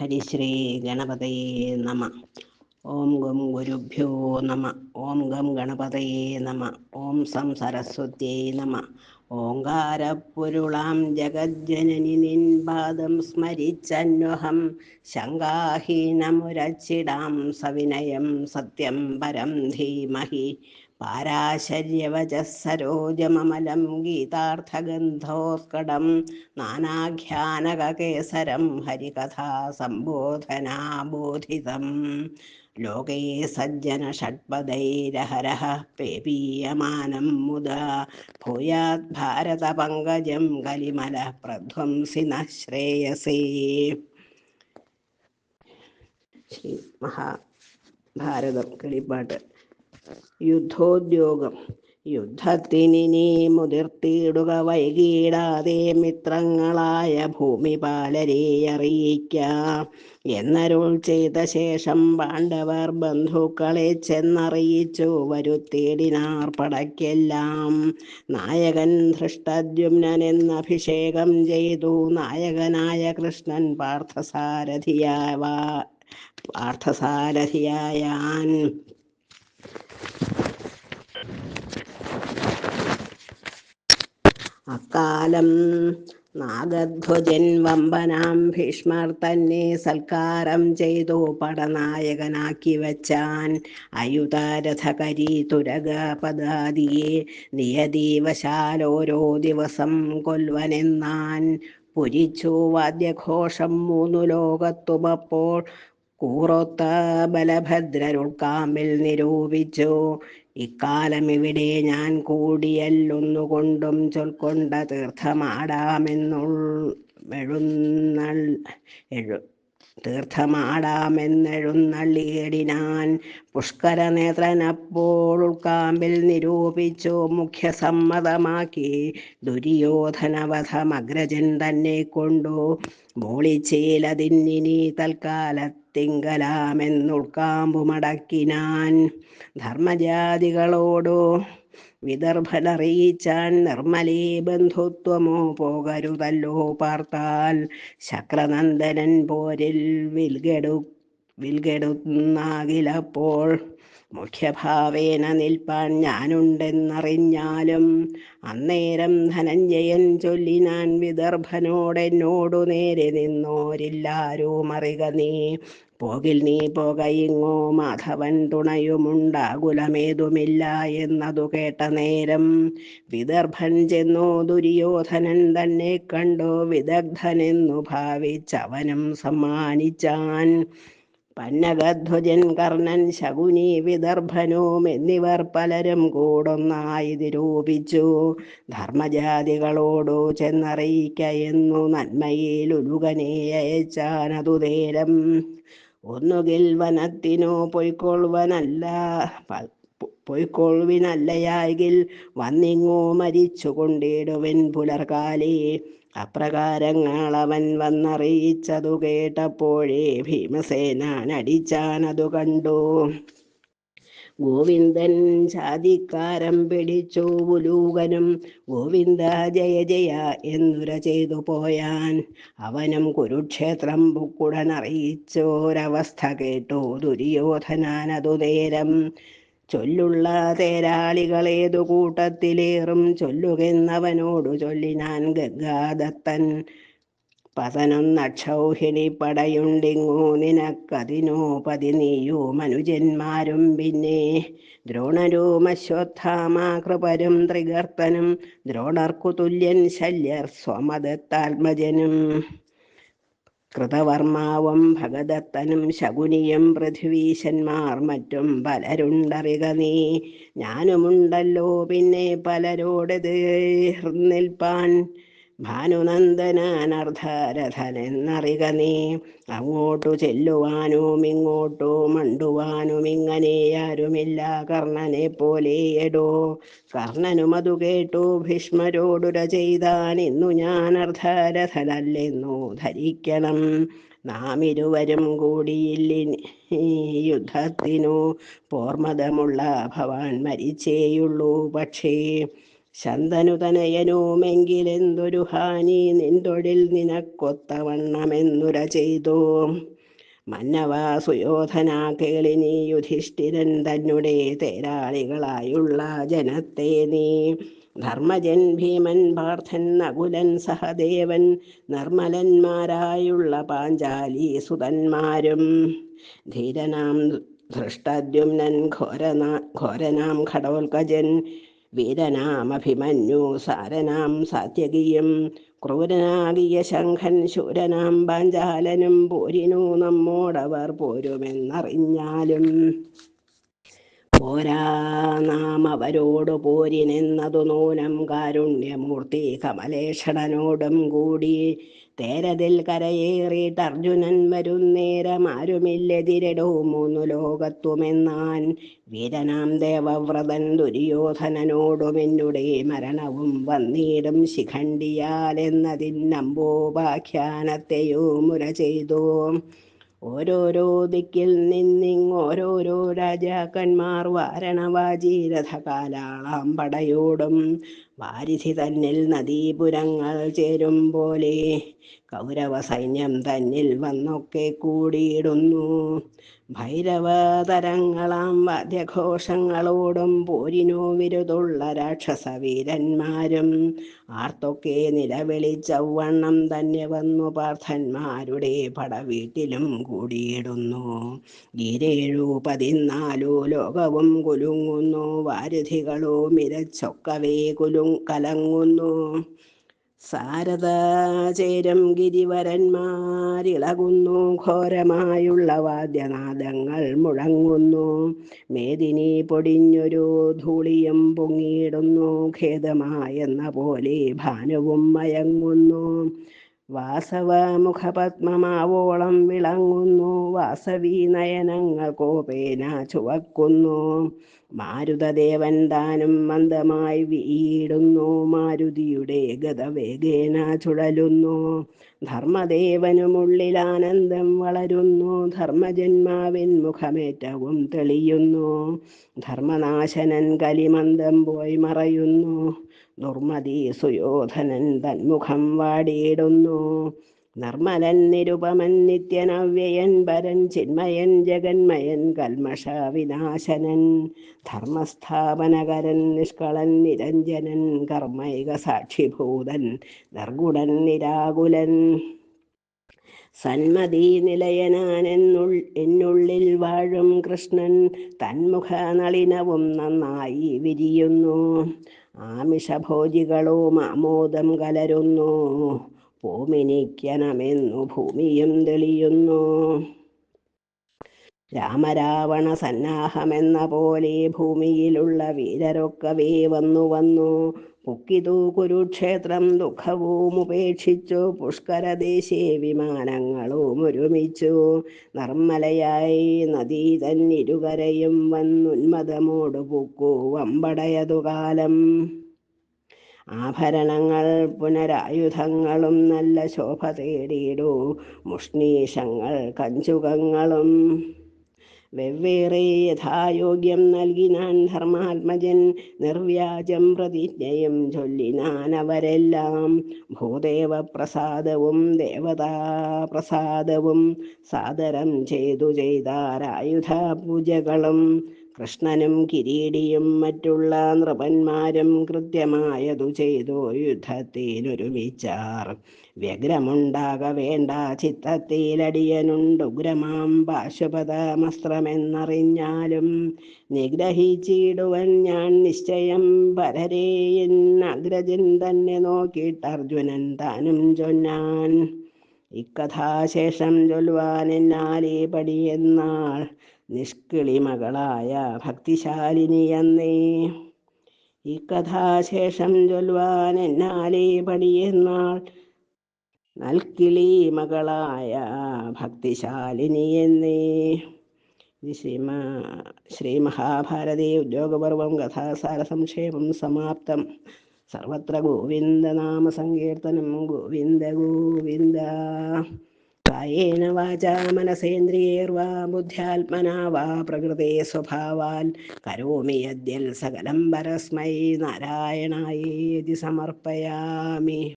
ഹരിശ്രീ ഗണപതയേ നമ ഓം ഗം ഗുരുഭ്യോ നമ ഓം ഗം ഗണപതയേ നമ ഓം സം സരസ്വത്യേ നമ ഓങ്കാരപ്പൊരുളാം ജഗജ്ജനനി നിൻ പാദം സ്മരിച്ചന്വഹം ശങ്കാഹീനമുരച്ചിടാം സവിനയം സത്യം പരം ധീമഹി പാരാശര്യവചസരോജമമലം ഗീതാർത്ഥഗന്ധോത്കടം നാനാഖ്യാനകേസരം ഹരികഥാ സംബോധനാബോധിതം ലോകേ സജ്ജന ഷഡ്പദൈരഹരഃ പേപീയമാനം മുദാ. ഭൂയാത് ഭാരതപങ്കജം കലിമല പ്രധ്വംസിന ശ്രേയസേ. ശ്രീ മഹാഭാരതം കിളിപ്പാട്ട്. യുദ്ധോദ്യോഗം. യുദ്ധത്തിനി മുതിർത്തിയിടുക വൈകിടാതെ മിത്രങ്ങളായ ഭൂമിപാലരെ അറിയിക്കാം. എന്നരുൾ ചെയ്ത ശേഷം പാണ്ഡവർ ബന്ധുക്കളെ ചെന്നറിയിച്ചു. വരുത്തേടിനാർ പടയ്ക്കെല്ലാം നായകൻ ധൃഷ്ടദ്യുമ്നൻ എന്ന് അഭിഷേകം ചെയ്തു. നായകനായ കൃഷ്ണൻ പാർത്ഥസാരഥിയായ പാർത്ഥസാരഥിയായാൻ. അക്കാലം നാഗധ്വജൻ വമ്പനാം ഭീഷ്മർ തന്നെ സൽക്കാരം ചെയ്തു പടനായകനാക്കി വച്ചാൻ അയുതാരഥകരി തുരക പദാതിയെ നിയതീവശാലോരോ ദിവസം കൊല്ലുവനെന്നാൻ പുരിച്ചു വാദ്യഘോഷം മൂന്നു ലോകത്തുമപ്പോൾ കൂറൊത്ത ബലഭദ്രരുൾക്കാമ്പിൽ നിരൂപിച്ചു. ഇക്കാലം ഇവിടെ ഞാൻ കൂടിയല്ലൊന്നുകൊണ്ടും ചൊൽക്കൊണ്ട തീർത്ഥമാടാമെന്നു എഴുന്നൾ എഴു തീർത്ഥമാടാമെന്നെഴുന്നള്ളിയേടിനാൻ പുഷ്കര നേത്രനപ്പോൾ ഉൾക്കാമ്പിൽ നിരൂപിച്ചു മുഖ്യസമ്മതമാക്കി ദുര്യോധനവധമഗ്രജൻ തന്നെ കൊണ്ടു ബോളിച്ചേലതിന്നിനി തൽക്കാലത്തിങ്കലാമെന്നുൾക്കാമ്പു മടക്കിനാൻ ധർമ്മജാതികളോടോ വിദർഭനറിയിച്ചാൻ നിർമ്മലേ ബന്ധുത്വമോ പോകരുതല്ലോ പാർത്താൽ ശക്രനന്ദനൻ പോരിൽ വിൽകെടു വിൽകെടുന്നാകിലപ്പോൾ മുഖ്യഭാവേന നിൽപ്പാൻ ഞാനുണ്ടെന്നറിഞ്ഞാലും അന്നേരം ധനഞ്ജയൻ ചൊല്ലിനാൻ വിദർഭനോടെന്നോടു നേരെ നിന്നോരില്ലാരും അറിക നീ. പോകിൽ നീ പോകയിങ്ങോ മാധവൻ തുണയുമുണ്ടാകുലമേതുമില്ല എന്നതു കേട്ട നേരം വിദർഭൻ ചെന്നു ദുര്യോധനൻ തന്നെ കണ്ടോ വിദഗ്ധനെന്നു ഭാവിച്ചവനും സമ്മാനിച്ചാൻ. പന്നഗധ്വജൻ കർണൻ ശകുനി വിദർഭനോം എന്നിവർ പലരും കൂടൊന്നായി നിരൂപിച്ചു. ധർമ്മജാതികളോടോ ചെന്നറിയിക്കയെന്നു നന്മയിൽ ഉരുകനെ അയച്ചാനതു നേരം. ഒന്നുകിൽ വനത്തിനോ പൊയ്ക്കൊള്ളുവനല്ല പൊയ്ക്കൊള്ളുവിനല്ലയാകിൽ വന്നിങ്ങോ മരിച്ചു കൊണ്ടിടുവൻ പുലർകാലേ. അപ്രകാരങ്ങൾ അവൻ വന്നറിയിച്ചതു കേട്ടപ്പോഴേ ഭീമസേനാൻ അടിച്ചാനതു കണ്ടു. ഗോവിന്ദൻ ചാതിക്കാരം പിടിച്ചു പുലൂകനും ഗോവിന്ദ ജയ ജയ എന്നുര ചെയ്തു പോയാൻ. അവനും കുരുക്ഷേത്രം പുക്കുടനറിയിച്ചോരവസ്ഥ കേട്ടു ദുര്യോധനാനതു നേരം ചൊല്ലുള്ള തേരാളികളേതു കൂട്ടത്തിലേറും ചൊല്ലുകെന്നവനോടു ചൊല്ലിനാൻ ഗംഗാദത്തൻ. പതനൊന്നക്ഷൗഹിണി പടയുണ്ടിങ്ങോ നിനക്കതിനോ പതി നീയോ മനുജന്മാരും പിന്നെ. ദ്രോണരും അശ്വത്ഥാമാകൃപരും ത്രികർത്തനും ദ്രോണർക്കു തുല്യൻ ശല്യർ സ്വമദത്താത്മജനും കൃതവർമാവും ഭഗദത്തനും ശകുനിയും പൃഥ്വീശന്മാർ മറ്റും പലരുണ്ടറിക നീ. ഞാനുമുണ്ടല്ലോ പിന്നെ പലരോടത് നിൽപ്പാൻ ഭാനുനന്ദനാനർദ്ധരഥനെന്നറിക നീ. അങ്ങോട്ടു ചെല്ലുവാനും ഇങ്ങോട്ടു മണ്ടുവാനും ഇങ്ങനെ ആരുമില്ല കർണനെ പോലെ എടോ. കർണനും അതു കേട്ടു ഭീഷ്മരോടുര ചെയ്താൻ ഇന്നു ഞാൻ അർദ്ധരഥനല്ലെന്നു ധരിക്കണം. നാം ഇരുവരും കൂടിയില്ലി യുദ്ധത്തിനു പോർമതമുള്ള ഭവാൻ മരിച്ചേയുള്ളൂ. പക്ഷേ ശന്തനു തനയനുമെങ്കിലെന്തൊരു ഹാനി നിൻതൊഴിൽ നിനക്കൊത്തവണ്ണമെന്നുര ചെയ്തു മന്നവാ സുയോധന കേളി നീ യുധിഷ്ഠിരൻ തന്നെ തേരാളികളായുള്ള ജനത്തെ നീ. ധർമ്മജൻ ഭീമൻ പാർത്ഥൻ നകുലൻ സഹദേവൻ നിർമ്മലന്മാരായുള്ള പാഞ്ചാലി സുതന്മാരും. ധീരനാം ധൃഷ്ടദ്യുമ്നൻ ഘോരനാ ഘോരനാം ഘടോൽക്കജൻ വീരനാം അഭിമന്യു സാരനാം സാത്യകീയം ക്രൂരനാകിയ ശംഖൻ ശൂരനാം പാഞ്ചാലനും പോരിനു നമ്മോടവർ പോരുമെന്നറിഞ്ഞാലും പോരാ നാം അവരോട് പോരിനെന്നതു നൂനം കാരുണ്യമൂർത്തി കമലേഷണനോടും കൂടി തേരതിൽ കരയേറിയിട്ട് അർജുനൻ വരുന്നേരം ആരുമില്ലെതിരടോ മൂന്നു ലോകത്തുമെന്നാൻ വീരനാം ദേവവ്രതൻ ദുര്യോധനനോടും എന്നുടെ മരണവും വന്നീടും ശിഖണ്ഡിയാൽ എന്നതിന്നമ്പോപാഖ്യാനത്തെയോ മുര ചെയ്തു. ഓരോരോ ദിക്കിൽ നിന്നിങ് ഓരോരോ രാജാക്കന്മാർ വാരണവാജീരഥ കാലാളാം പടയോടും വാരിധി തന്നിൽ നദീപുരങ്ങൾ ചേരും പോലെ കൗരവ സൈന്യം തന്നിൽ വന്നൊക്കെ കൂടിയിടുന്നു. ഭൈരവതരങ്ങളാം വാദ്യഘോഷങ്ങളോടും പോരിനു വിരുതുള്ള രാക്ഷസവീരന്മാരും ആർത്തൊക്കെ നിലവിളിച്ചവണ്ണം തന്നെ വന്നു പാർത്ഥന്മാരുടെ പടവീട്ടിലും കൂടിയിടുന്നു. ഗിരേഴു പതിനാലു ലോകവും കുലുങ്ങുന്നു. വാരുധികളോ മിരച്ചൊക്കവേ കുലു കലങ്ങുന്നു. സാരദാചേരം ഗിരിവരന്മാരിളകുന്നു. ഘോരമായുള്ള വാദ്യനാദങ്ങൾ മുഴങ്ങുന്നു. മേദിനി പൊടിഞ്ഞൊരു ധൂളിയും പൊങ്ങിയിടുന്നു. ഖേദമായെന്ന പോലെ ഭാനുവും മയങ്ങുന്നു. വാസവമുഖപത്മമാവോളം വിളങ്ങുന്നു. വാസവി നയനങ്ങൾ കോപേന ചുവക്കുന്നു. മാരുതദേവൻ താനും മന്ദമായി വീടുന്നു മാരുതിയുടെ ഗതവേഗേന ചുഴലുന്നു. ധർമ്മദേവനുമുള്ളിൽ ആനന്ദം വളരുന്നു. ധർമ്മജന്മാവിൻ മുഖമേറ്റവും തെളിയുന്നു. ധർമ്മനാശനൻ കലിമന്ദം പോയി മറയുന്നു. ദുർമതി സുയോധനൻ തന്മുഖം വാടിയിടുന്നു. നിർമ്മലൻ നിരുപമൻ നിത്യനവ്യയൻ ഭരൻ ചിന്മയൻ ജഗന്മയൻ കൽമഷ വിനാശനൻ ധർമ്മസ്ഥാപനകരൻ നിഷ്കളൻ നിരഞ്ജനൻ കർമ്മൈക സാക്ഷിഭൂതൻ നിർഗുണൻ നിരാകുലൻ സന്മതി നിലയനാനെന്നുൾ എന്നുള്ളിൽ വാഴും കൃഷ്ണൻ തന്മുഖ നളിനവും നന്നായി വിരിയുന്നു. ആമിഷഭോജികളോ ആമോദം കലരുന്നു. പൂമിനിക്കണമെന്നു ഭൂമിയും തെളിയുന്നു. രാമരാവണ സന്നാഹമെന്ന പോലെ ഭൂമിയിലുള്ള വീരരൊക്കവേ വന്നു വന്നു. മുക്കിതു കുരുക്ഷേത്രം ദുഃഖവും ഉപേക്ഷിച്ചു. പുഷ്കരദേശേ വിമാനങ്ങളും ഒരുമിച്ചു. നിർമ്മലയായി നദീ തന്നിരുകരയും വന്നുന്മതമോട് പൂക്കൂ വമ്പടയതു കാലം ആഭരണങ്ങൾ പുനരായുധങ്ങളും നല്ല ശോഭ തേടിയിടൂ. മുഷ്ണീഷങ്ങൾ കഞ്ചുകങ്ങളും. വെവ്വേറെ യഥായോഗ്യം നൽകിനാൻ ധർമാത്മജൻ നിർവ്യാജം പ്രതിജ്ഞയും ചൊല്ലിനാൻ അവരെല്ലാം. ഭൂദേവ പ്രസാദവും ദേവതാ പ്രസാദവും സാദരം ചെയ്തു ചെയ്താരായുധ പൂജകളും കൃഷ്ണനും കിരീടിയും മറ്റുള്ള നൃപന്മാരും കൃത്യമായതു ചെയ്തു യുദ്ധത്തിനൊരുമിച്ചാർ വ്യഗ്രമുണ്ടാക വേണ്ട ചിത്തത്തിലടിയനുണ്ടുഗ്രമാം പാശുപതമസ്ത്രമെന്നറിഞ്ഞാലും നിഗ്രഹിച്ചിടുവൻ ഞാൻ നിശ്ചയം പരരേ അഗ്രജൻ തന്നെ നോക്കിയിട്ട് അർജുനൻ താനും ചൊന്നാൻ. ഇക്കഥാശേഷം ചൊല്ലുവാൻ എന്നാലേ പടിയെന്നാൾ നിഷ്കിളിമകളായ ഭക്തിശാലിനി എന്നേ ഈ കഥാശേഷം ചൊല്ലുവാൻ എന്നാലേ പണിയെന്നാൾ നൽകിളി മകളായ ഭക്തിശാലിനി എന്നേ ശ്രീമ ശ്രീ മഹാഭാരതി ഉദ്യോഗപർവം കഥാസാര സംക്ഷേപം സമാപ്തം. സർവത്ര ഗോവിന്ദനാമ സങ്കീർത്തനം ഗോവിന്ദ ഗോവിന്ദ. കായേന വാചാ മനസേന്ദ്രിയേർവാ ബുദ്ധ്യാത്മനാ വാ പ്രകൃതേ സ്വഭാവാൽ കരോമി അദ്യൽ സകലം പരസ്മൈ നാരായണായേതി സമർപ്പയാമി.